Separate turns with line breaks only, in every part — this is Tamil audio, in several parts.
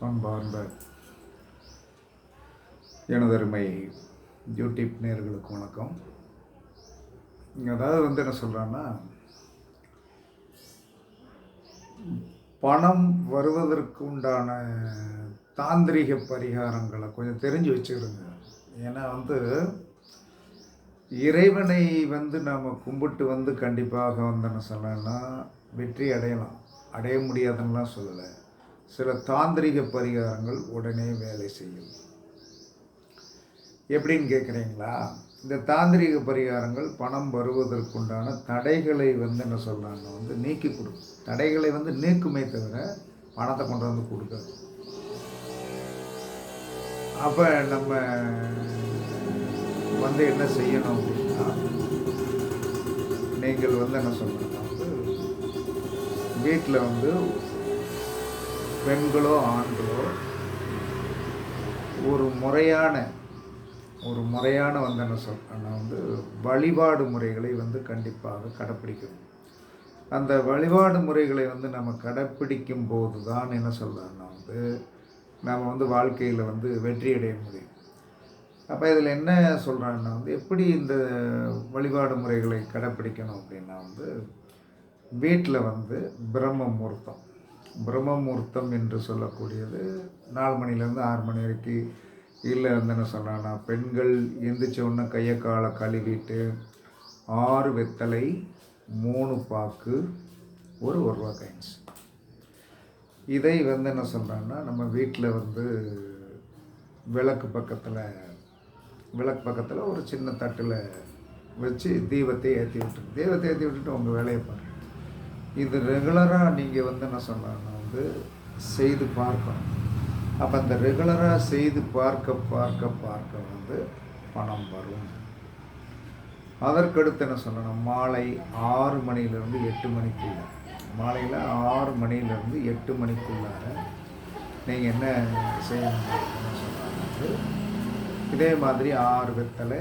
அன்பார்ந்த எனதருமை யூடியூப் நேர்களுக்கு வணக்கம். அதாவது வந்து என்ன சொல்கிறான்னா பணம் வருவதற்கு உண்டான தாந்திரிக பரிகாரங்களை கொஞ்சம் தெரிஞ்சு வச்சுக்கிறோங்க. ஏன்னா வந்து இறைவனை வந்து நாம் கும்பிட்டு வந்து கண்டிப்பாக வந்து என்ன சொல்லலாம்னா வெற்றி அடையலாம். அடைய முடியாதுன்னெலாம் சொல்லலை. சில தாந்திரிக பரிகாரங்கள் உடனே வேலை செய்யும். எப்படின்னு கேட்குறீங்களா? இந்த தாந்திரிக பரிகாரங்கள் பணம் வருவதற்குண்டான தடைகளை வந்து என்ன சொல்கிறாங்க வந்து நீக்கி கொடுக்கும் தடைகளை வந்து நீக்குமே தவிர பணத்தை கொண்டு வந்து கொடுக்காது. அப்போ நம்ம வந்து என்ன செய்யணும் அப்படின்னா நீங்கள் வந்து என்ன சொல்லணும்னா வந்து வீட்டில் வந்து பெண்களோ ஆண்களோ ஒரு முறையான ஒரு முறையான வந்து என்ன சொல்கிறேன்னா வந்து வழிபாடு முறைகளை வந்து கண்டிப்பாக கடைப்பிடிக்கணும். அந்த வழிபாடு முறைகளை வந்து நம்ம கடைப்பிடிக்கும் போது தான் என்ன சொல்கிறாங்கன்னா வந்து நம்ம வந்து வாழ்க்கையில் வந்து வெற்றியடைய முடியும். அப்போ இதில் என்ன சொல்கிறாங்கன்னா வந்து எப்படி இந்த வழிபாடு முறைகளை கடைப்பிடிக்கணும் அப்படின்னா வந்து வீட்டில் வந்து பிரம்ம முகூர்த்தம். பிரம்மமூர்த்தம் என்று சொல்லக்கூடியது. நாலு மணிலேருந்து ஆறு மணி வரைக்கும் இல்லை வந்து என்ன பெண்கள் எந்திரிச்ச உடனே கையை காலை கழுவிட்டு ஆறு வெத்தலை மூணு பாக்கு ஒரு ஒரு ரூபா காயின்ஸ் இதை வந்து என்ன சொல்கிறாங்கன்னா நம்ம வீட்டில் வந்து விளக்கு பக்கத்தில் விளக்கு பக்கத்தில் ஒரு சின்ன தட்டில் வச்சு தீபத்தை ஏற்றி விட்டுரு தீபத்தை ஏற்றி விட்டுட்டு உங்கள் வேலையை பாருங்கள் இது ரெகுலராக நீங்கள் வந்து என்ன சொல்லலாம்னா வந்து செய்து பார்க்கணும். அப்போ அந்த ரெகுலராக செய்து பார்க்க பார்க்க பார்க்க வந்து பணம் வரும். அதற்கடுத்து என்ன சொல்லணும்? மாலை ஆறு மணிலேருந்து எட்டு மணிக்குள்ள. மாலையில் ஆறு மணிலேருந்து எட்டு மணிக்குள்ளார நீங்கள் என்ன செய்யணும் சொன்னாங்க இதே மாதிரி ஆறு வெத்தலை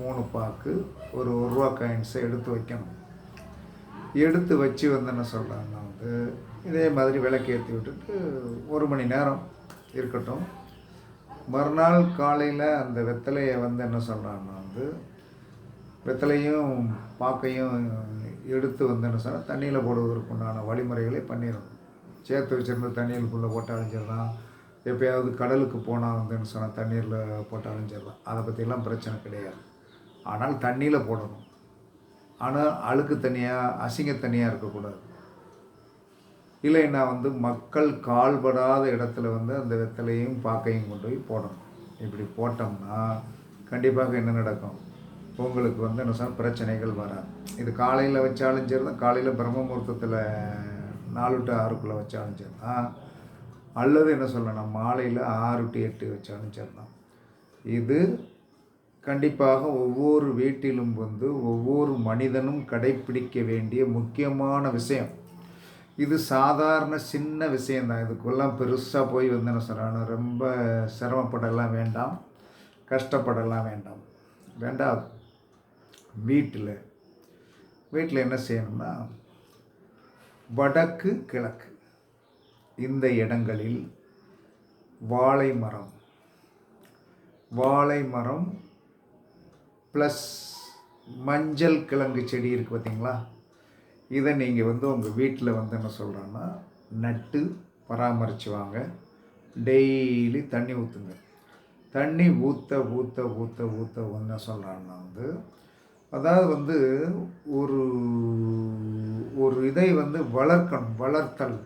மூணு பாக்கு ஒரு ஒருவா காயின்ஸை எடுத்து வைக்கணும். எடுத்து வச்சு வந்து என்ன சொல்கிறாங்கன்னா வந்து இதே மாதிரி விளக்கேற்றி விட்டுட்டு ஒரு மணி நேரம் இருக்கட்டும். மறுநாள் காலையில் அந்த வெத்தலையை வந்து என்ன சொல்கிறாங்கன்னா வந்து வெத்தலையும் பாக்கையும் எடுத்து வந்து என்ன சொன்னால் தண்ணியில் போடுவதற்கு உண்டான வழிமுறைகளை பண்ணிடணும் சேர்த்து வச்சுருந்து தண்ணியிலுக்குள்ளே போட்டு அழிஞ்சிடலாம். எப்பயாவது கடலுக்கு போனால் வந்து என்ன சொன்னால் தண்ணீரில் போட்டு அழிஞ்சிடலாம். அதை பற்றிலாம் பிரச்சனை கிடையாது. ஆனால் தண்ணியில் போடணும். ஆனால் அழுக்கு தனியாக அசிங்க தனியாக இருக்கக்கூடாது. இல்லைன்னா வந்து மக்கள் கால்படாத இடத்துல வந்து அந்த வெத்தலையும் பாக்கையும் கொண்டு போய் போடணும். இப்படி போட்டோம்னா கண்டிப்பாக என்ன நடக்கும்? உங்களுக்கு வந்து என்ன சொன்னால் பிரச்சனைகள் வராது. இது காலையில் வச்சாலும் சரி தான் காலையில் பிரம்ம முகூர்த்தத்தில் நாலு டு ஆறுக்குள்ளே வச்சாலும் சரி தான் அல்லது என்ன சொல்லணும்? மாலையில் ஆறு டு எட்டு வச்சாலும் சரி தான் இது கண்டிப்பாக ஒவ்வொரு வீட்டிலும் வந்து ஒவ்வொரு மனிதனும் கடைப்பிடிக்க வேண்டிய முக்கியமான விஷயம். இது சாதாரண சின்ன விஷயந்தான் இதுக்கெல்லாம் பெருசாக போய் வந்து என்ன சொல்கிறாங்க ரொம்ப சிரமப்படலாம் வேண்டாம் கஷ்டப்படலாம் வேண்டாம். ரெண்டாவது வீட்டில் வீட்டில் என்ன செய்யணும்னா வடக்கு கிழக்கு. இந்த இடங்களில் வாழை மரம் வாழை மரம் ப்ளஸ் மஞ்சள் கிழங்கு செடி இருக்குது பார்த்தீங்களா? இதை நீங்கள் வந்து உங்கள் வீட்டில் வந்து என்ன சொல்கிறேன்னா நட்டு பராமரித்து வாங்க. டெய்லி தண்ணி ஊற்றுங்க தண்ணி ஊற்ற ஊற்ற ஊற்ற ஊற்ற என்ன சொல்கிறான்னா வந்து அதாவது வந்து ஒரு ஒரு இதை வந்து வளர்க்கணும். வளர்த்தல்.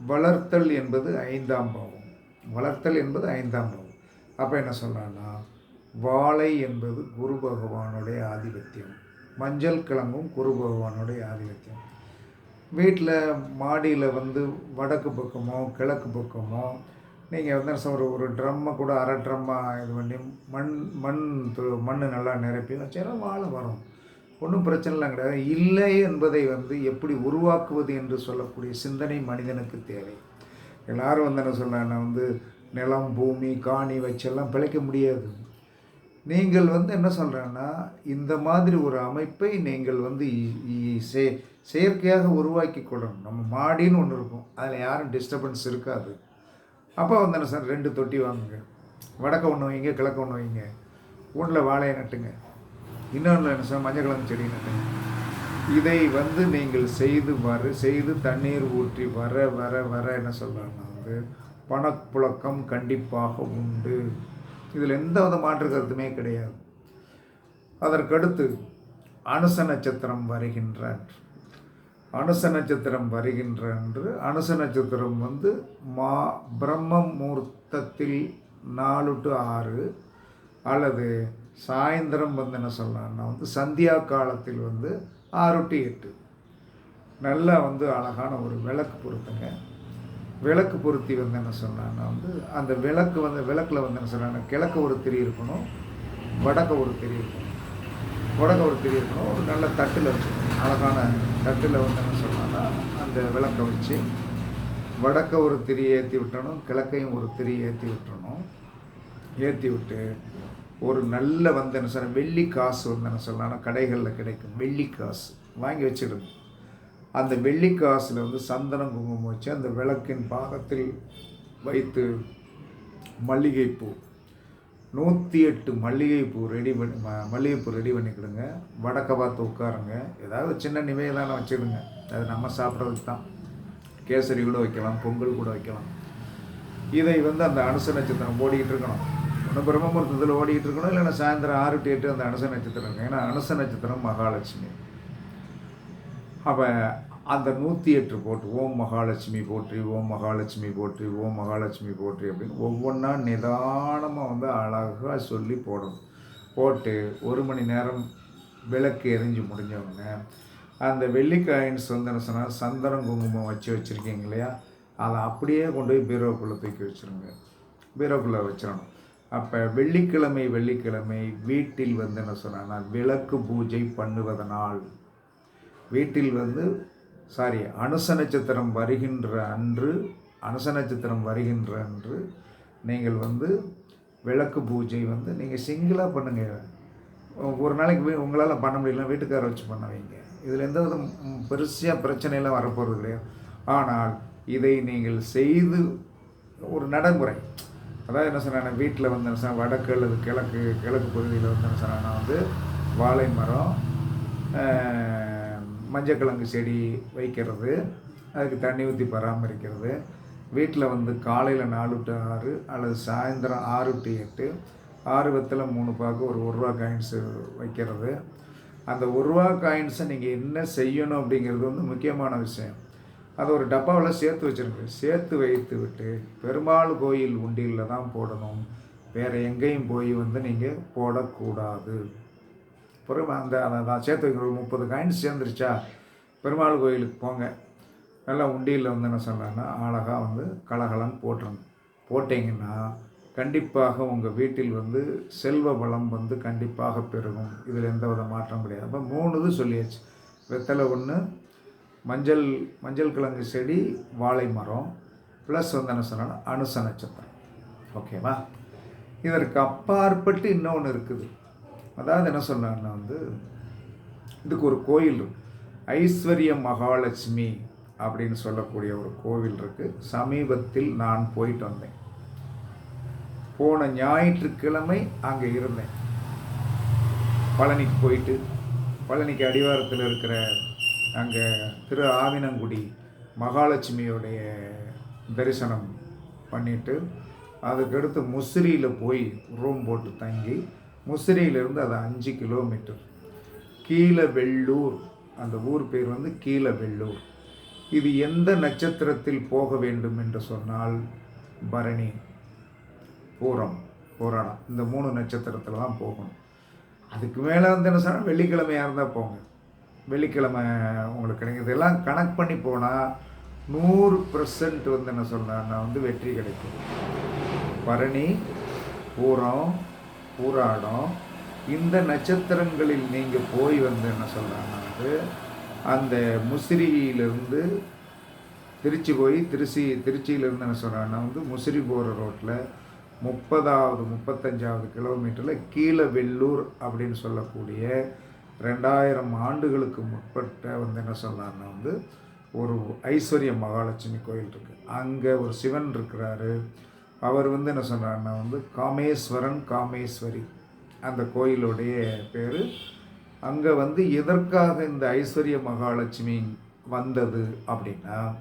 வளர்த்தல் என்பது ஐந்தாம் பாவம். வளர்த்தல் என்பது ஐந்தாம் பாவம். அப்போ என்ன சொல்கிறான்னா வாழை என்பது குரு பகவானுடைய ஆதிபத்தியம். மஞ்சள் கிழங்கும் குரு பகவானுடைய ஆதிபத்தியம். வீட்டில் மாடியில் வந்து வடக்கு பக்கமோ கிழக்கு பக்கமோ நீங்கள் வந்து ஒரு ஒரு ட்ரம்மை கூட அரை ட்ரம்மாக இது பண்ணி மண் மண் மண் நல்லா நிரப்பி வச்சாலும் வாழை வரும். ஒன்றும் பிரச்சனைலாம் கிடையாது. இல்லை என்பதை வந்து எப்படி உருவாக்குவது என்று சொல்லக்கூடிய சிந்தனை மனிதனுக்கு தேவை. எல்லோரும் வந்து என்ன சொல்கிறாங்க வந்து நிலம் பூமி காணி வச்செல்லாம் பிழைக்க முடியாது. நீங்கள் வந்து என்ன சொல்கிறேன்னா இந்த மாதிரி ஒரு அமைப்பை நீங்கள் வந்து இ- இ- செ- செயற்கையாக உருவாக்கி கொள்ளணும். நம்ம மாடின்னு ஒன்று இருக்கும். அதில் யாரும் டிஸ்டர்பன்ஸ் இருக்காது. அப்போ வந்து என்ன சார் ரெண்டு தொட்டி வாங்குங்க. வடக்க ஒன்று வைங்க கிழக்க ஒன்று வைங்க. ஒன்றில் வாழையை நட்டுங்க. இன்னொன்று என்ன சார் மஞ்சள் கிழங்கு செடி நட்டுங்க. இதை வந்து நீங்கள் செய்து வர செய்து தண்ணீர் ஊற்றி வர வர வர என்ன சொல்கிறாங்கன்னா வந்து பணப்புழக்கம் கண்டிப்பாக உண்டு. இதில் எந்த வித மாற்று கருத்துமே கிடையாது. அதற்கடுத்து அனுச நட்சத்திரம் வருகின்ற அனுச நட்சத்திரம் வருகின்ற என்று அனுச நட்சத்திரம் வந்து மா பிரம்ம முகூர்த்தத்தில் நாலு டு ஆறு அல்லது சாயந்தரம் வந்து என்ன சொல்லலாம்னா வந்து சந்தியா காலத்தில் வந்து ஆறு டு எட்டு. நல்லா வந்து அழகான ஒரு விளக்கு பொருத்துங்க. விளக்கு பொருத்தி வந்து என்ன சொன்னான்னா வந்து அந்த விளக்கு வந்து விளக்கில் வந்து என்ன சொன்னான்னா கிழக்கு ஒரு திரி இருக்கணும் வடக்க ஒரு திரி இருக்கணும். வடக்க ஒரு திரி இருக்கணும் ஒரு நல்ல தட்டில் வச்சுக்கணும். அழகான தட்டில் வந்து என்ன சொன்னான்னா அந்த விளக்கை வச்சு வடக்க ஒரு திரி ஏற்றி விட்டணும் கிழக்கையும் ஒரு திரி ஏற்றி விட்டணும் ஏற்றி விட்டு ஒரு நல்ல வந்து என்ன சொன்னால் வெள்ளி காசு வந்து என்ன சொல்லலாம் கடைகளில் கிடைக்கும். வெள்ளி காசு. வாங்கி வச்சிடுங்க அந்த வெள்ளிக்காசில் வந்து சந்தனம் குங்குமம் வச்சு அந்த விளக்கின் பாகத்தில் வைத்து மல்லிகைப்பூ. நூற்றி எட்டு மல்லிகைப்பூ ரெடி பண்ணி ம- மல்லிகைப்பூ ரெடி பண்ணிக்கிடுங்க. வடக்க பார்த்து உட்காருங்க. ஏதாவது சின்ன நிவேதானம் வச்சுடுங்க. அது நம்ம சாப்பிட்றதுக்கு தான். கேசரி கூட வைக்கலாம் பொங்கல் கூட வைக்கலாம். இதை வந்து அந்த அனுச நட்சத்திரம் ஓடிக்கிட்டு இருக்கணும். ஒன்று பிரம்மமுகூர்த்தத்தில் ஓடிக்கிட்டு இருக்கணும். இல்லைன்னா சாயந்தரம் ஆறு டு எட்டு அந்த அனுச நட்சத்திரம் ஏன்னா அனுச நட்சத்திரம் மகாலட்சுமி. அப்போ அந்த நூற்றி எட்டு போட்டு ஓம் மகாலட்சுமி போற்றி ஓம் மகாலட்சுமி போற்றி ஓம் மகாலட்சுமி போற்றி அப்படின்னு ஒவ்வொன்றா நிதானமாக வந்து அழகாக சொல்லி போடணும். போட்டு ஒரு மணி நேரம் விளக்கு எரிஞ்சு முடிஞ்சவொடனே அந்த வெள்ளி வந்து என்ன சொன்னால் சந்தனம் குங்குமம் வச்சு வச்சுருக்கீங்க இல்லையா? அதை அப்படியே கொண்டு போய் பீரோக்குள்ளே தூக்கி வச்சுருங்க. பீரோக்குள்ளே வச்சிடணும். அப்போ வெள்ளிக்கிழமை வெள்ளிக்கிழமை வீட்டில் வந்து என்ன சொன்னால் விளக்கு பூஜை பண்ணுவதனால் வீட்டில் வந்து சாரி அனுச நட்சத்திரம் வருகின்ற அன்று அனுச நட்சத்திரம் வருகின்ற அன்று நீங்கள் வந்து விளக்கு பூஜை வந்து நீங்கள் சிங்கிளாக பண்ணுங்கள் ஒரு நாளைக்கு உங்களால் பண்ண முடியல வீட்டுக்கார வச்சு பண்ண வைங்க. இதில் எந்த வித பெருசாக பிரச்சனையெல்லாம் வரப்போகிறது இல்லையா ஆனால் இதை நீங்கள் செய்து ஒரு நடைமுறை. அதாவது என்ன சொன்னேன் வீட்டில் வந்து என்ன வடக்கு அல்லது கிழக்கு கிழக்கு பகுதியில் வந்து என்ன சொன்னேன்னா வந்து வாழை மரம் மஞ்சக்கிழங்கு செடி வைக்கிறது. அதுக்கு தண்ணி ஊற்றி பராமரிக்கிறது. வீட்டில் வந்து காலையில் நாலு டு ஆறு அல்லது சாயந்தரம் ஆறு டு எட்டு ஆறு பத்தில் மூணு பாக்கு ஒரு ஒரு ரூபா காயின்ஸு வைக்கிறது. அந்த ஒரு ரூபா காயின்ஸை நீங்கள் என்ன செய்யணும் அப்படிங்கிறது வந்து முக்கியமான விஷயம். அதை ஒரு டப்பாவில் சேர்த்து வச்சிருங்க. சேர்த்து வைத்து விட்டு பெருமாள் கோயில் உண்டியலில் தான் போடணும். வேறு எங்கேயும் போய் வந்து நீங்கள் போடக்கூடாது. பிறகு அந்த அதை நான் சேர்த்து வைக்கிற ஒரு முப்பது காயின்ஸ் சேர்ந்துருச்சா? பெருமாள் கோயிலுக்கு போங்க. நல்லா உண்டியில் வந்து என்ன சொல்கிறேன்னா அழகாக வந்து கலகலன்னு போட்டுருங்க. போட்டிங்கன்னா கண்டிப்பாக உங்கள் வீட்டில் வந்து செல்வ வளம் வந்து கண்டிப்பாக பெருகும். இதில் எந்த வித மாற்றம் கிடையாது. அப்போ மூணு இது சொல்லியாச்சு. வெத்தலை ஒன்று மஞ்சள் மஞ்சள் கிழங்கு செடி வாழை மரம் ப்ளஸ் வந்து என்ன சொன்னால் அனுச நட்சத்திரம் ஓகேவா இதற்கு அப்பாற்பட்டு இன்னொன்று இருக்குது. அதாவது என்ன சொன்னாங்கன்னா வந்து இதுக்கு ஒரு கோயில் ஐஸ்வர்ய மகாலட்சுமி அப்படின்னு சொல்லக்கூடிய ஒரு கோவில் இருக்குது சமீபத்தில் நான் போயிட்டு வந்தேன். போன ஞாயிற்றுக்கிழமை அங்கே இருந்தேன். பழனிக்கு போயிட்டு பழனிக்கு அடிவாரத்தில் இருக்கிற அங்கே திரு ஆவினங்குடி மகாலட்சுமியோடைய தரிசனம் பண்ணிட்டு அதுக்கடுத்து முசிறியில் போய் ரூம் போட்டு தங்கி முசிறியிலிருந்து அது அஞ்சு கிலோமீட்டர். கீழவெள்ளூர் அந்த ஊர் பேர் வந்து கீழவெள்ளூர். இது எந்த நட்சத்திரத்தில் போக வேண்டும் என்று சொன்னால் பரணி பூரம் பூராடம். இந்த மூணு நட்சத்திரத்தில் தான் போகணும். அதுக்கு மேலே வந்து என்ன சொன்னால் வெள்ளிக்கிழமையாக இருந்தால் போங்க. வெள்ளிக்கிழமை உங்களுக்கு கிடைக்கும் இதெல்லாம் கணக்கு பண்ணி போனால் நூறு பர்சன்ட் வந்து என்ன சொல்கிறேன்னா வந்து வெற்றி கிடைக்கும். பரணி பூரம் பூராடம் இந்த நட்சத்திரங்களில் நீங்கள் போய் வந்து என்ன சொல்கிறாங்கன்னா வந்து அந்த முசிறியிலிருந்து திருச்சி போய் திருச்சி திருச்சியிலேருந்து என்ன சொல்கிறாங்கன்னா வந்து முசிறி போகிற ரோட்டில் முப்பதாவது முப்பத்தஞ்சாவது கிலோமீட்டரில் கீழே வெள்ளூர் அப்படின்னு சொல்லக்கூடிய ரெண்டாயிரம் ஆண்டுகளுக்கு முற்பட்ட வந்து என்ன சொல்லலாம்னா வந்து ஒரு ஐஸ்வர்ய மகாலட்சுமி கோயில் இருக்குது அங்கே ஒரு சிவன் இருக்கிறாரு. அவர் வந்து என்ன சொன்னார்னா வந்து காமேஸ்வரன் காமேஸ்வரி. அந்த கோயிலுடைய பேர். அங்கே வந்து எதற்காக இந்த ஐஸ்வர்ய மகாலட்சுமி வந்தது அப்படின்னா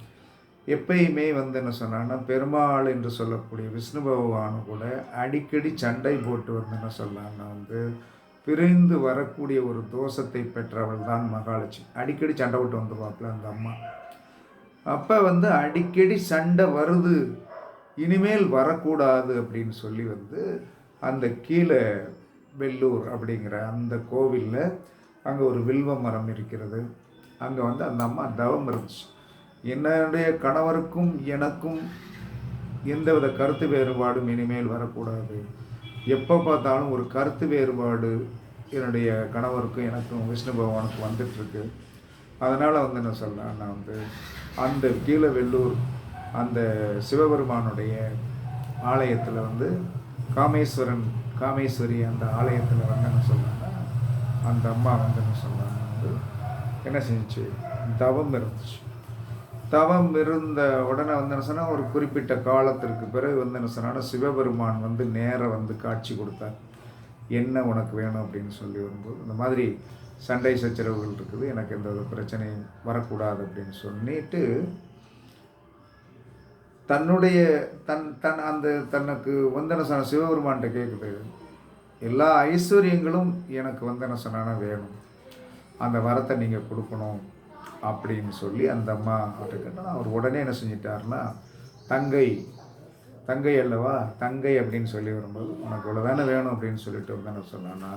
எப்பயுமே வந்து என்ன சொன்னான்னா பெருமாள் என்று சொல்லக்கூடிய விஷ்ணு பகவானு கூட அடிக்கடி சண்டை போட்டு வந்து என்ன சொல்லலாம்னா வந்து பிரிந்து வரக்கூடிய ஒரு தோஷத்தை பெற்றவள் தான் மகாலட்சுமி. அடிக்கடி சண்டை போட்டு வந்து வந்துருவாப்புல அந்த அம்மா. அப்போ வந்து அடிக்கடி சண்டை வருது. இனிமேல் வரக்கூடாது அப்படின்னு சொல்லி வந்து அந்த கீழே வெள்ளூர் அப்படிங்கிற அந்த கோவிலில் அங்கே ஒரு வில்வ மரம் இருக்கிறது. அங்கே வந்து அந்த அம்மா தவம் இருந்துச்சு. என்னுடைய கணவருக்கும் எனக்கும் எந்தவித கருத்து வேறுபாடும் இனிமேல் வரக்கூடாது. எப்போ பார்த்தாலும் ஒரு கருத்து வேறுபாடு என்னுடைய கணவருக்கும் எனக்கும் விஷ்ணு பகவானுக்கும் வந்துட்டுருக்கு அதனால் வந்து என்ன சொல்லலாம் நான் வந்து அந்த கீழே வெள்ளூர் அந்த சிவபெருமானுடைய ஆலயத்தில் வந்து காமேஸ்வரன் காமேஸ்வரி அந்த ஆலயத்தில் வந்து என்ன அந்த அம்மா வந்து என்ன வந்து என்ன செஞ்சுச்சு? தவம் இருந்துச்சு. தவம் இருந்த உடனே வந்து என்ன சொன்னால் ஒரு குறிப்பிட்ட காலத்திற்கு பிறகு வந்து என்ன சொன்னால் சிவபெருமான் வந்து நேராக வந்து காட்சி கொடுத்தார். என்ன உனக்கு வேணும் அப்படின்னு சொல்லி வரும்போது இந்த மாதிரி சண்டை சச்சரவுகள் இருக்குது எனக்கு எந்த பிரச்சனையும் வரக்கூடாது அப்படின்னு சொல்லிட்டு தன்னுடைய தன் தன் அந்த தனக்கு வந்தன சொன்ன சிவபெருமான்கிட்ட கேட்குது எல்லா ஐஸ்வர்யங்களும் எனக்கு வந்தன சொன்னான வேணும். அந்த வரத்தை நீங்கள் கொடுக்கணும் அப்படின்னு சொல்லி அந்த அம்மா அவர்கிட்ட அவர் உடனே என்ன செஞ்சிட்டாருன்னா தங்கை தங்கை அல்லவா தங்கை அப்படின்னு சொல்லி வரும்போது உனக்கு இவ்வளோ தானே வேணும் அப்படின்னு சொல்லிட்டு வந்து என்ன சொன்னான்னா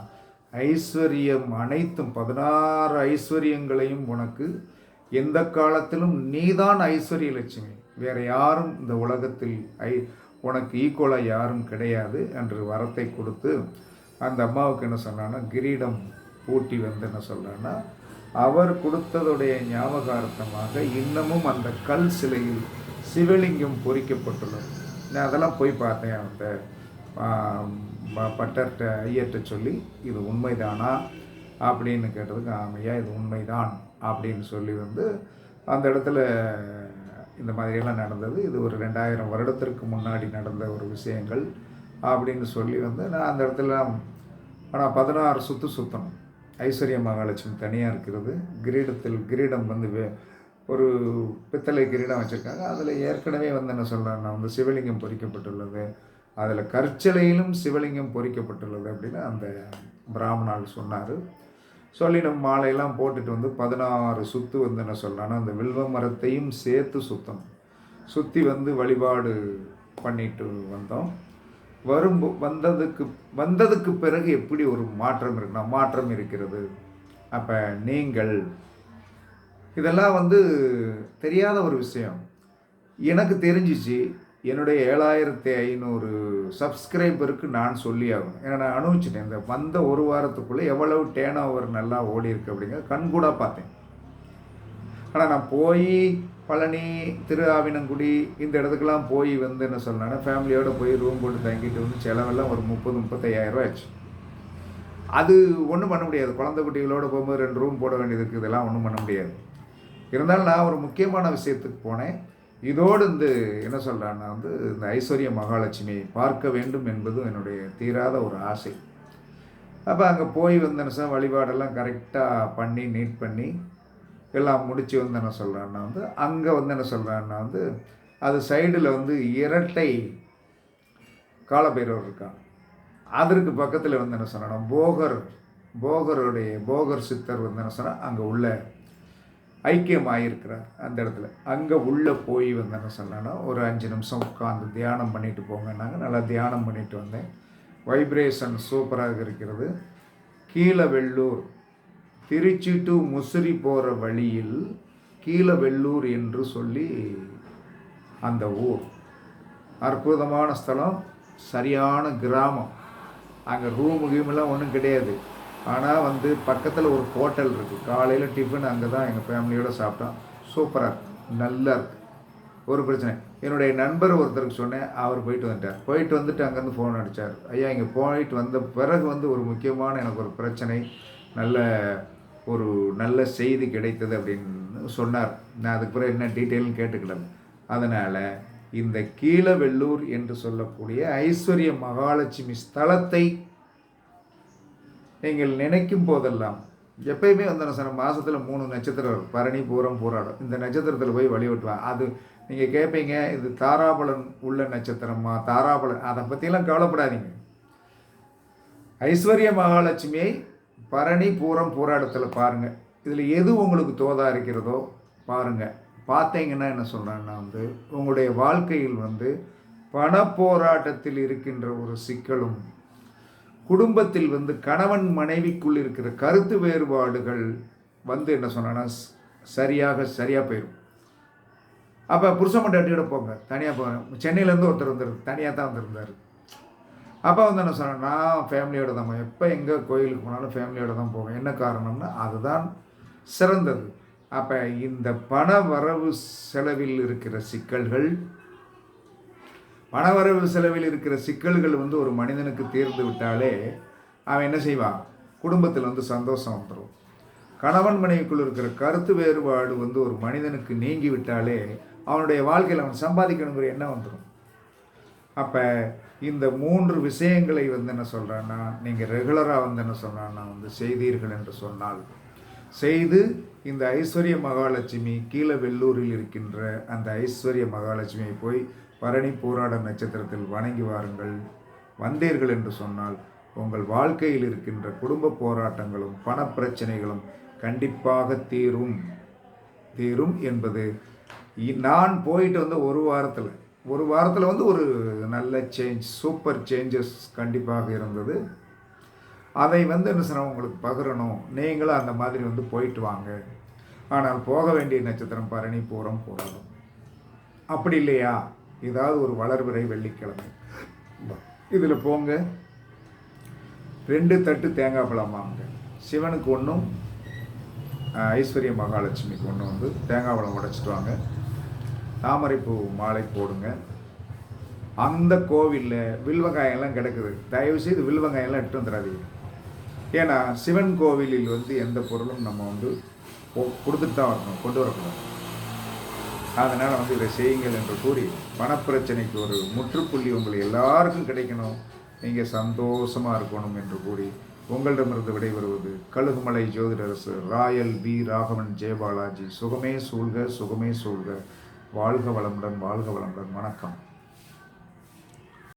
ஐஸ்வர்யம் அனைத்தும் பதினாறு ஐஸ்வர்யங்களையும் உனக்கு எந்த காலத்திலும் நீதான் ஐஸ்வர்ய லட்சுமி. வேறு யாரும் இந்த உலகத்தில் ஐ உனக்கு ஈக்குவலாக யாரும் கிடையாது என்று வரத்தை கொடுத்து அந்த அம்மாவுக்கு என்ன சொன்னான்னா கிரீடம் பூட்டி வந்து என்ன சொல்கிறான்னா அவர் கொடுத்ததுடைய ஞாபகார்த்தமாக இன்னமும் அந்த கல் சிலையில் சிவலிங்கம் பொறிக்கப்பட்டுள்ளது. நான் அதெல்லாம் போய் பார்த்தேன் அந்த பட்டர்கிட்ட ஐயர்கிட்ட சொல்லி இது உண்மைதானா அப்படின்னு கேட்டதுக்கு ஆமையா இது உண்மைதான் அப்படின்னு சொல்லி வந்து அந்த இடத்துல இந்த மாதிரியெல்லாம் நடந்தது. இது ஒரு ரெண்டாயிரம் வருடத்திற்கு முன்னாடி நடந்த ஒரு விஷயங்கள் அப்படின்னு சொல்லி வந்து நான் அந்த இடத்துல ஆனால் பதினாறு சுற்று சுற்றணும் ஐஸ்வர்ய மகாலட்சுமி தனியாக இருக்கிறது. கிரீடத்தில் கிரீடம் வந்து வே ஒரு பித்தளை கிரீடம் வச்சுருக்காங்க. அதில் ஏற்கனவே வந்து என்ன சொல்கிறேன்னா வந்து சிவலிங்கம் பொறிக்கப்பட்டுள்ளது. அதில் கற்சிலையிலும் சிவலிங்கம் பொறிக்கப்பட்டுள்ளது அப்படின்னு அந்த பிராமணால் சொன்னார். சொல்லி நம்ம மாலையெல்லாம் போட்டுட்டு வந்து பதினாறு சுற்று வந்து என்ன சொல்லலாம்னா அந்த வில்வ மரத்தையும் சேர்த்து சுத்தம் சுற்றி வந்து வழிபாடு பண்ணிட்டு வந்தோம். வரும் வந்ததுக்கு வந்ததுக்கு பிறகு எப்படி ஒரு மாற்றம் இருக்குன்னா மாற்றம் இருக்கிறது? அப்போ நீங்கள் இதெல்லாம் வந்து தெரியாத ஒரு விஷயம். எனக்கு தெரிஞ்சிச்சு என்னுடைய ஏழாயிரத்தி ஐநூறு சப்ஸ்கிரைபருக்கு நான் சொல்லி ஆகணும். ஏன்னா நான் அனுபவிச்சிட்டேன். இந்த வந்த ஒரு வாரத்துக்குள்ளே எவ்வளவு டேன் ஓவர் நல்லா ஓடி இருக்கு அப்படிங்கிறத கண்கூடாக பார்த்தேன். ஆனால் நான் போய் பழனி திரு ஆவினங்குடி இந்த இடத்துக்கெல்லாம் போய் வந்து என்ன சொல்லணும்னா ஃபேமிலியோடு போய் ரூம் போட்டு தங்கிட்டு வந்து செலவெல்லாம் ஒரு முப்பது முப்பத்தையாயிரம் ஆச்சு. அது ஒன்றும் பண்ண முடியாது. குழந்தை குட்டிகளோடு போகும்போது ரெண்டு ரூம் போட வேண்டியது இருக்குது இதெல்லாம் ஒன்றும் பண்ண முடியாது. இருந்தாலும் நான் ஒரு முக்கியமான விஷயத்துக்கு போனேன். இதோடு இந்த என்ன சொல்கிறான்னா வந்து இந்த ஐஸ்வர்ய மகாலட்சுமியை பார்க்க வேண்டும் என்பதும் என்னுடைய தீராத ஒரு ஆசை. அப்போ அங்கே போய் வந்து என்ன வழிபாடெல்லாம் கரெக்டாக பண்ணி நீட் பண்ணி எல்லாம் முடித்து வந்து என்ன சொல்கிறான்னா வந்து அங்கே வந்து என்ன சொல்கிறான்னா வந்து அது சைடில் வந்து இரட்டை காலபைரவர் இருக்கான் அதற்கு பக்கத்தில் வந்து என்ன சொன்னா போகர் போகருடைய போகர் சித்தர் வந்து என்ன சொன்னால் அங்கே உள்ள ஐக்கியமாயிருக்கிறார் அந்த இடத்துல. அங்கே உள்ளே போய் வந்து என்ன சொன்னேன்னா ஒரு அஞ்சு நிமிஷம் உட்காந்து தியானம் பண்ணிட்டு போங்கன்னாங்க. நல்லா தியானம் பண்ணிட்டு வந்தேன். வைப்ரேஷன் சூப்பராக இருக்கிறது. கீழே வெள்ளூர் திருச்சி டு முசிறி போகிற வழியில் கீழே வெள்ளூர் என்று சொல்லி அந்த ஊர். அற்புதமான ஸ்தலம் சரியான கிராமம். அங்கே ரூமு கீமெல்லாம் ஒன்றும் கிடையாது. ஆனால் வந்து பக்கத்தில் ஒரு ஹோட்டல் இருக்குது காலையில் டிஃபன் அங்கே தான் எங்கள் ஃபேமிலியோடு சாப்பிட்டோம். சூப்பராக இருக்குது நல்லா இருக்குது ஒரு பிரச்சனை. என்னுடைய நண்பர் ஒருத்தருக்கு சொன்னேன். அவர் போயிட்டு வந்துட்டார். போயிட்டு வந்துட்டு அங்கேருந்து ஃபோன் அடித்தார் ஐயா இங்கே போயிட்டு வந்த பிறகு வந்து ஒரு முக்கியமான எனக்கு ஒரு பிரச்சனை நல்ல ஒரு நல்ல செய்தி கிடைத்தது அப்படின்னு சொன்னார். நான் அதுக்கு பிறகு என்ன டீட்டெயில்னு கேட்டுக்கிட்டேன். அதனால் இந்த கீழவெள்ளூர் என்று சொல்லக்கூடிய ஐஸ்வர்ய மகாலட்சுமி ஸ்தலத்தை நீங்கள் நினைக்கும் போதெல்லாம் எப்பயுமே வந்து நான் சொன்ன மாதத்தில் மூணு நட்சத்திரம் பரணி பூரம் போராடும். இந்த நட்சத்திரத்தில் போய் வழிபட்டுவேன் அது நீங்கள் கேட்பீங்க இது தாராபலன் உள்ள நட்சத்திரமா தாராபலன் அதை பற்றிலாம் கவலைப்படாதீங்க. ஐஸ்வர்ய மகாலட்சுமியை பரணி பூரம் போராடத்தில் பாருங்கள் இதில் எது உங்களுக்கு தோதா இருக்கிறதோ பாருங்கள் பார்த்தீங்கன்னா என்ன சொல்கிறேன்னா வந்து உங்களுடைய வாழ்க்கையில் வந்து பணப்போராட்டத்தில் இருக்கின்ற ஒரு சிக்கலும் குடும்பத்தில் வந்து கணவன் மனைவிக்குள் இருக்கிற கருத்து வேறுபாடுகள் வந்து என்ன சொன்னா சரியாக சரியாக போயிடும் அப்போ புருஷ மண்டாட்டியோட போங்க தனியாக போங்க. சென்னையிலேருந்து ஒருத்தர் வந்தார் தனியாக தான் வந்திருந்தார். அப்போ வந்து என்ன சொன்னேன் நான் ஃபேமிலியோடு தான் போவேன். எப்போ எங்கே கோயிலுக்கு போனாலும் ஃபேமிலியோட தான் போவேன். என்ன காரணம்னா அதுதான் சிறந்தது. அப்போ இந்த பண வரவு செலவில் இருக்கிற சிக்கல்கள் பணவரவு செலவில் இருக்கிற சிக்கல்கள் வந்து ஒரு மனிதனுக்கு தீர்ந்து விட்டாலே அவன் என்ன செய்வான்? குடும்பத்தில் வந்து சந்தோஷம் வந்துடும் கணவன் மனைவிக்குள் இருக்கிற கருத்து வேறுபாடு வந்து ஒரு மனிதனுக்கு நீங்கி விட்டாலே அவனுடைய வாழ்க்கையில் அவன் சம்பாதிக்கணுங்கிற எண்ணம் வந்துடும் அப்போ இந்த மூன்று விஷயங்களை வந்து என்ன சொல்கிறான்னா நீங்கள் ரெகுலராக வந்து என்ன சொல்கிறான்னா வந்து செய்தீர்கள் என்று சொன்னால் செய்து இந்த ஐஸ்வர்ய மகாலட்சுமி கீழே வெள்ளூரில் இருக்கின்ற அந்த ஐஸ்வர்ய மகாலட்சுமியை போய் பரணி போராட நட்சத்திரத்தில் வணங்கி வாருங்கள். வந்தீர்கள் என்று சொன்னால் உங்கள் வாழ்க்கையில் இருக்கின்ற குடும்ப போராட்டங்களும் பணப்பிரச்சனைகளும் கண்டிப்பாக தீரும். தீரும் என்பது நான் போயிட்டு வந்து ஒரு வாரத்தில் ஒரு வாரத்தில் வந்து ஒரு நல்ல சேஞ்ச் சூப்பர் சேஞ்சஸ் கண்டிப்பாக இருந்தது. அதை வந்து என்ன சொன்னால் உங்களுக்கு பகிரணும். நீங்களும் அந்த மாதிரி வந்து போயிட்டு வாங்க. ஆனால் போக வேண்டிய நட்சத்திரம் பரணி பூரம் போராடும். அப்படி இல்லையா? ஏதாவது ஒரு வளர்பிறை வெள்ளிக்கிழமை. இதில் போங்க. ரெண்டு தட்டு தேங்காய் பழம் வாங்க சிவனுக்கு ஒன்றும் ஐஸ்வர்ய மகாலட்சுமிக்கு ஒன்று வந்து தேங்காய் பழம் உடைச்சிட்டு வாங்க. தாமரைப்பூ மாலை போடுங்க. அந்த கோவிலில் வில்வங்காயெல்லாம் கிடக்குது. தயவு செய்து வில்வங்காயெல்லாம் எடுத்து வந்துடாதீங்க. ஏன்னா சிவன் கோவிலில் வந்து எந்த பொருளும் நம்ம வந்து கொ- கொடுத்துட்டு தான் வரணும் கொண்டு வரக்கூடாது. அதனால் வந்து இதை செய்யுங்கள் என்று கூறி பணப்பிரச்சனைக்கு ஒரு முற்றுப்புள்ளி உங்களை எல்லாருக்கும் கிடைக்கணும். நீங்கள் சந்தோஷமாக இருக்கணும் என்று கூறி உங்களிடமிருந்து விடைபெறுவது கழுகுமலை ஜோதிடரசு ராயல் பி ராகவன் ஜெயபாலாஜி. சுகமே சூழ்க சுகமே சூழ்க. வாழ்க வளமுடன் வாழ்க வளமுடன். வணக்கம்.